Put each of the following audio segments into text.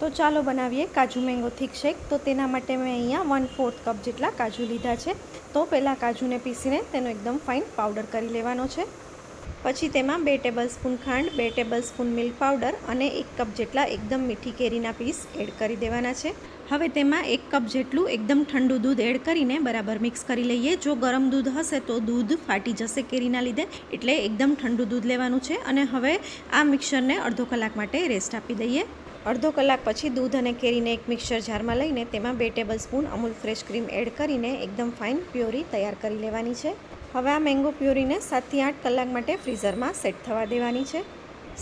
તો ચાલો બનાવીએ કાજુ મેંગો થીક શેક તો તેના માટે મેં અહીંયા વન ફોર્થ કપ જેટલા કાજુ લીધા છે. તો પહેલાં કાજુને પીસીને તેનો એકદમ ફાઇન પાવડર કરી લેવાનો છે. પછી તેમાં બે ટેબલ સ્પૂન ખાંડ, બે ટેબલ સ્પૂન મિલ્ક પાવડર અને એક કપ જેટલા એકદમ મીઠી કેરીના પીસ એડ કરી દેવાના છે. હવે તેમાં એક કપ જેટલું એકદમ ઠંડુ દૂધ એડ કરીને બરાબર મિક્સ કરી લઈએ. જો ગરમ દૂધ હશે તો દૂધ ફાટી જશે કેરીના લીધે, એટલે એકદમ ઠંડુ દૂધ લેવાનું છે. અને હવે આ મિક્સરને અડધો કલાક માટે રેસ્ટ આપી દઈએ. અડધો કલાક પછી દૂધ અને કેરીને એક મિક્સર જારમાં લઈને તેમાં બે tablespoon Amul fresh cream add કરીને એકદમ ફાઇન પ્યોરી તૈયાર કરી લેવાની છે. હવે આ મેંગો પ્યુરીને સાતથી આઠ કલાક માટે ફ્રીઝરમાં સેટ થવા દેવાની છે.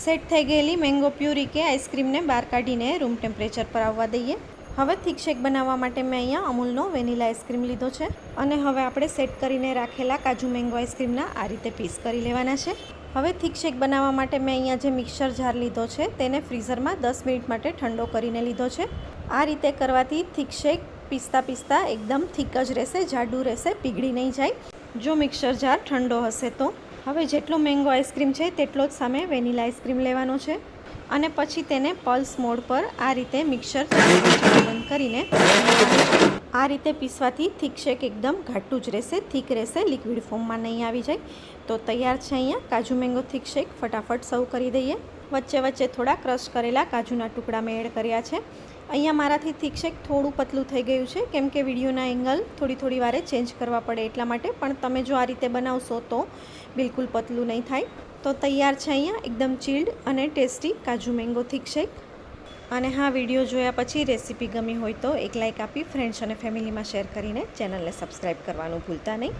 સેટ થઈ ગયેલી મેંગો પ્યુરી કે આઈસ્ક્રીમને બહાર કાઢીને રૂમ ટેમ્પરેચર પર આવવા દઈએ. હવે થીક શેક બનાવવા માટે મેં અહીંયા અમૂલનો વેનીલા આઈસ્ક્રીમ લીધો છે. અને હવે આપણે સેટ કરીને રાખેલા કાજુ મેંગો આઈસ્ક્રીમના આ રીતે પીસ કરી લેવાના છે. હવે થીક શેક બનાવવા માટે મેં અહીંયા જે મિક્સર જાર લીધો છે તેને ફ્રીઝરમાં દસ મિનિટ માટે ઠંડો કરીને લીધો છે. આ રીતે કરવાથી થીક શેક પીસતા પીસતા એકદમ થીક જ રહેશે, જાડું રહેશે, પીગળી નહીં જાય. જો મિક્સર જાર ઠંડો હશે તો. હવે જેટલો મેંગો આઈસ્ક્રીમ છે તેટલો જ સામે વેનીલા આઈસ્ક્રીમ લેવાનો છે. અને પછી તેને પલ્સ મોડ પર આ રીતે મિક્સર બંધ કરીને આ રીતે પીસવાથી થીક શેક એકદમ ઘાટું જ રહેશે, થીક રહેશે, લિક્વિડ ફોર્મમાં નહીં આવી જાય. તો તૈયાર છે અહીંયા કાજુ મેંગો થીક શેક, ફટાફટ સર્વ કરી દઈએ. વચ્ચે વચ્ચે થોડા ક્રશ કરેલા કાજુના ટુકડા મેં એડ કર્યા છે. અહીંયા મારાથી થીક શેક થોડું પતલું થઈ ગયું છે, કેમ કે વિડીયોના એંગલ થોડી થોડી વારે ચેન્જ કરવા પડે એટલા માટે, પણ તમે જો આ રીતે બનાવશો તો બિલકુલ પતલું નહીં થાય. તો તૈયાર છે અહીંયા એકદમ ચીલ્ડ અને ટેસ્ટી કાજુ મેંગો થીક શેક. અને હા, વીડિયો જોયા પછી રેસીપી ગમી હોય તો એક લાઇક આપી ફ્રેન્ડ્સ અને ફેમિલીમાં શેર કરીને ચેનલને સબસ્ક્રાઈબ કરવાનું ભૂલતા નહીં.